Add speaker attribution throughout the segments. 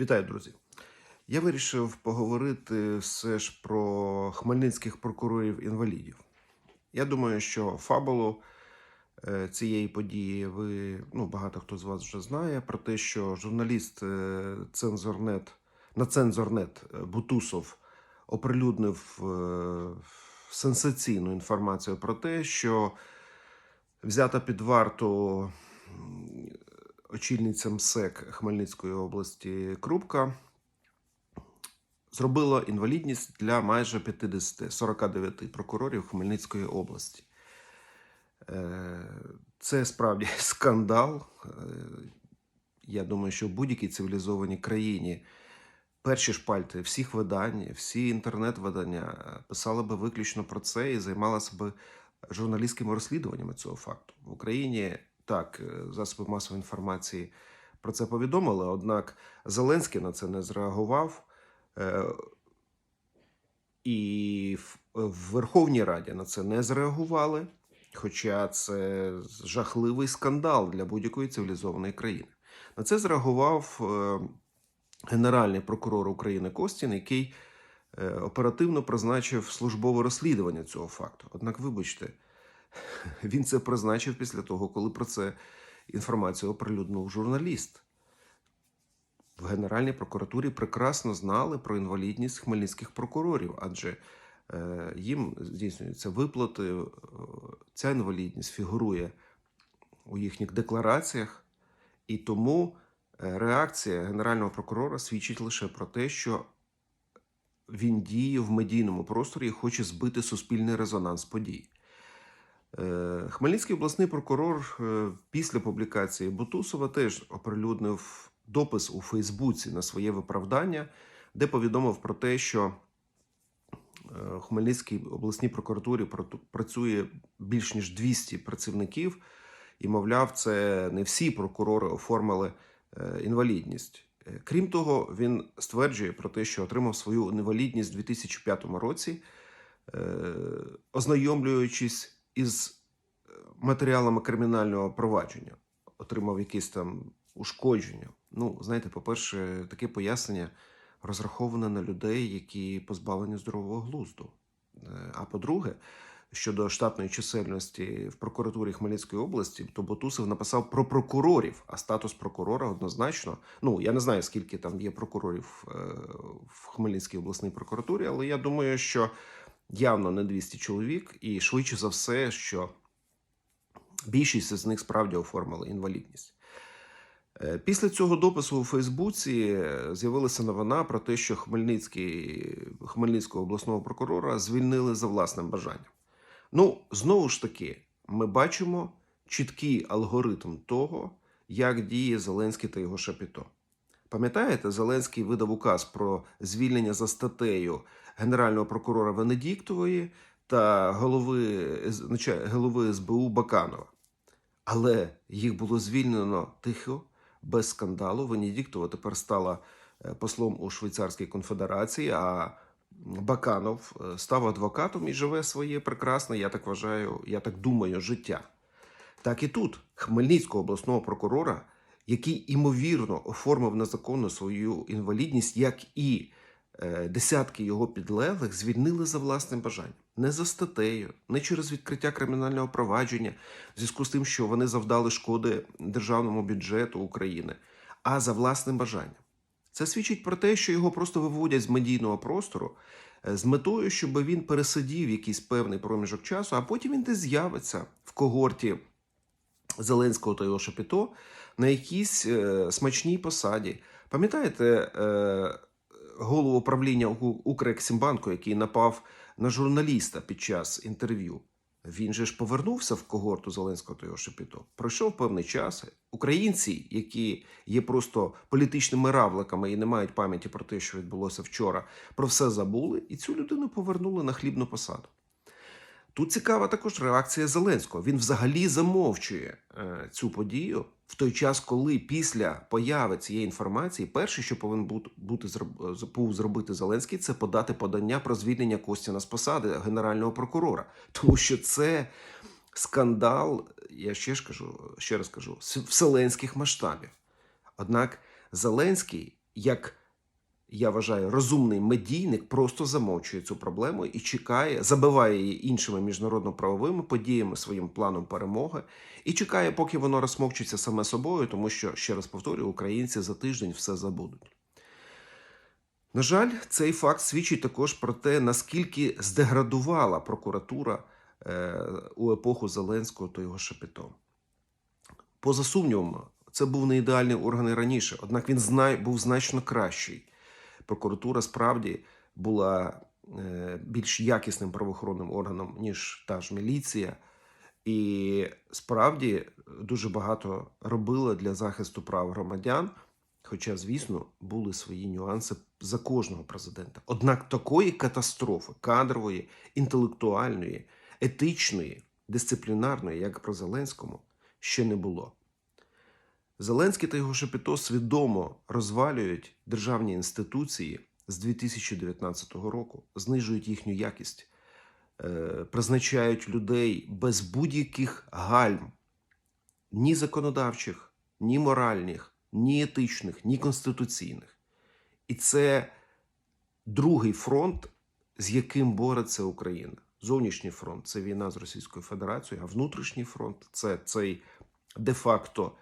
Speaker 1: Вітаю, друзі. Я вирішив поговорити все ж про хмельницьких прокурорів-інвалідів. Я думаю, що фабулу е, цієї події ви ну, багато хто з вас вже знає про те, що журналіст е, Цензорнет на Цензорнет е, Бутусов оприлюднив сенсаційну інформацію про те, що взята під варту очільниця МСЕК Хмельницької області Крупка зробила інвалідність для майже 50 49 прокурорів Хмельницької області. Е, Це справді скандал. Е, Я думаю, що в будь-якій цивілізованій країні перші шпальти всіх видань, всі інтернет-видання писали би виключно про це і займалися би журналістськими розслідуваннями цього факту. В Україні так, е, засоби масової інформації про це повідомили, однак Зеленський на це не зреагував. Е, І в- Верховній Раді на це не зреагували, хоча це жахливий скандал для будь-якої цивілізованої країни. На це зреагував е, Генеральний прокурор України Костін, який оперативно призначив службове розслідування цього факту. Однак, вибачте, він це призначив після того, коли про це інформацію оприлюднив журналіст. В Генеральній прокуратурі прекрасно знали про інвалідність хмельницьких прокурорів, адже е, їм здійснюються виплати. е, Ця інвалідність фігурує у їхніх деклараціях, і тому е, реакція генерального прокурора свідчить лише про те, що він діє в медійному просторі і хоче збити суспільний резонанс подій. Е, Хмельницький обласний прокурор е, після публікації Бутусова теж оприлюднив допис у Фейсбуці на своє виправдання, де повідомив про те, що е, в Хмельницькій обласній прокуратурі працю- працює більш ніж 200 працівників, і, мовляв, це не всі прокурори оформили е, інвалідність. Е, Крім того, він стверджує про те, що отримав свою інвалідність у 2005 році, е, ознайомлюючись із е, матеріалами кримінального провадження, отримав якісь там ушкодження. Ну, знаєте, по-перше, таке пояснення розраховане на людей, які позбавлені здорового глузду. Е, А по-друге, щодо штатної чисельності в прокуратурі Хмельницької області, то Ботусов написав про прокурорів, а статус прокурора однозначно. Ну я не знаю, скільки там є прокурорів е, в Хмельницькій обласній прокуратурі, але я думаю, що явно не 200 чоловік, і швидше за все, що більшість з них справді оформили інвалідність. Е, Після цього допису у Фейсбуці е, з'явилася новина про те, що Хмельницького обласного прокурора звільнили за власним бажанням. Ну, знову ж таки, ми бачимо чіткий алгоритм того, як діє Зеленський та його шапіто. Пам'ятаєте, Зеленський видав указ про звільнення за статтею генерального прокурора Венедіктової та голови, нача- голови СБУ Баканова. Але їх було звільнено тихо, без скандалу. Венедіктова тепер стала е, послом у Швейцарській конфедерації, а Баканов е, став адвокатом і живе своє прекрасне, я так вважаю, я так думаю, життя. Так і тут Хмельницького обласного прокурора, який імовірно оформив незаконно свою інвалідність, як і е, десятки його підлеглих, звільнили за власним бажанням. Не за статтею, не через відкриття кримінального провадження, в зв'язку з тим, що вони завдали шкоди державному бюджету України, а за власним бажанням. Це свідчить про те, що його просто виводять з медійного простору е, з метою, щоб він пересидів якийсь певний проміжок часу, а потім він десь з'явиться в когорті Зеленського та його шапіто на якійсь е, смачній посаді. Пам'ятаєте е, голову правління Укрексімбанку, який напав на журналіста під час інтерв'ю? Він же ж повернувся в когорту Зеленського та його шапіто. Пройшов певний час. Українці, які є просто політичними равликами і не мають пам'яті про те, що відбулося вчора, про все забули, і цю людину повернули на хлібну посаду. Тут цікава також реакція Зеленського. Він взагалі замовчує е, цю подію в той час, коли після появи цієї інформації перше, що повинен бути, був зробити Зеленський, це подати подання про звільнення Костіна з посади генерального прокурора, тому що це скандал. Я ще ж кажу, ще раз кажу, вселенських масштабів. Однак Зеленський як я вважаю, розумний медійник просто замовчує цю проблему і чекає, забиває її іншими міжнародно-правовими подіями, своїм планом перемоги, і чекає, поки воно розсмокчиться саме собою, тому що, ще раз повторюю, українці за тиждень все забудуть. На жаль, цей факт свідчить також про те, наскільки здеградувала прокуратура е, у епоху Зеленського та його шепітом. Поза сумнівом, це був не ідеальний орган і раніше, однак він був значно кращий. Прокуратура справді була е, більш якісним правоохоронним органом, ніж та ж міліція, і справді дуже багато робила для захисту прав громадян. Хоча, звісно, були свої нюанси за кожного президента. Однак такої катастрофи кадрової, інтелектуальної, етичної, дисциплінарної, як про Зеленському, ще не було. Зеленський та його шепіто свідомо розвалюють державні інституції з 2019 року, знижують їхню якість, е, призначають людей без будь-яких гальм, ні законодавчих, ні моральних, ні етичних, ні конституційних. І це другий фронт, з яким бореться Україна. Зовнішній фронт це війна з Російською Федерацією, а внутрішній фронт це цей де-факто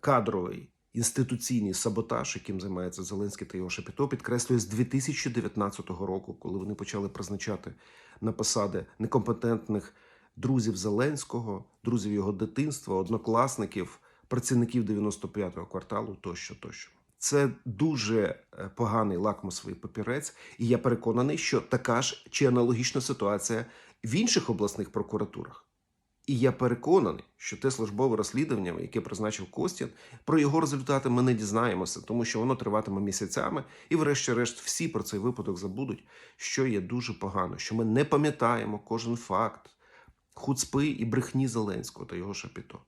Speaker 1: кадровий інституційний саботаж, яким займається Зеленський та його шепіто, підкреслює з 2019 року, коли вони почали призначати на посади некомпетентних друзів Зеленського, друзів його дитинства, однокласників, працівників 95-го кварталу тощо, тощо. Це дуже е, поганий лакмусовий папірець, і я переконаний, що така ж чи аналогічна ситуація в інших обласних прокуратурах. І я переконаний, що те службове розслідування, яке призначив Костін, про його результати ми не дізнаємося, тому що воно триватиме місяцями, і, врешті-решт, всі про цей випадок забудуть, що є дуже погано, що ми не пам'ятаємо кожен факт хуцпи і брехні Зеленського та його шапіто.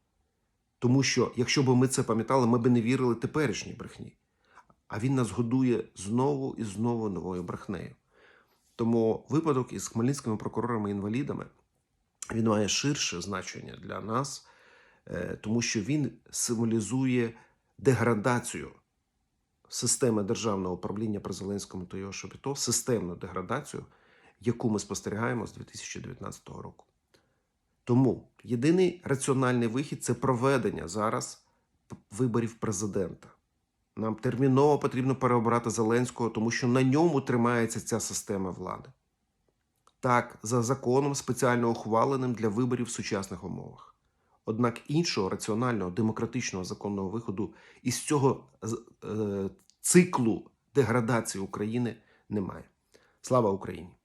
Speaker 1: Тому що, якщо б ми це пам'ятали, ми б не вірили теперішній брехні. А він нас годує знову і знову новою брехнею. Тому випадок із хмельницькими прокурорами-інвалідами він має ширше значення для нас, е, тому що він символізує деградацію системи державного управління при Зеленському та його шапіто, системну деградацію, яку ми спостерігаємо з 2019 року. Тому єдиний раціональний вихід це проведення зараз виборів президента. Нам терміново потрібно переобрати Зеленського, тому що на ньому тримається ця система влади. Так, за законом, спеціально ухваленим для виборів в сучасних умовах. Однак іншого раціонального демократичного законного виходу із цього е, циклу деградації України немає. Слава Україні!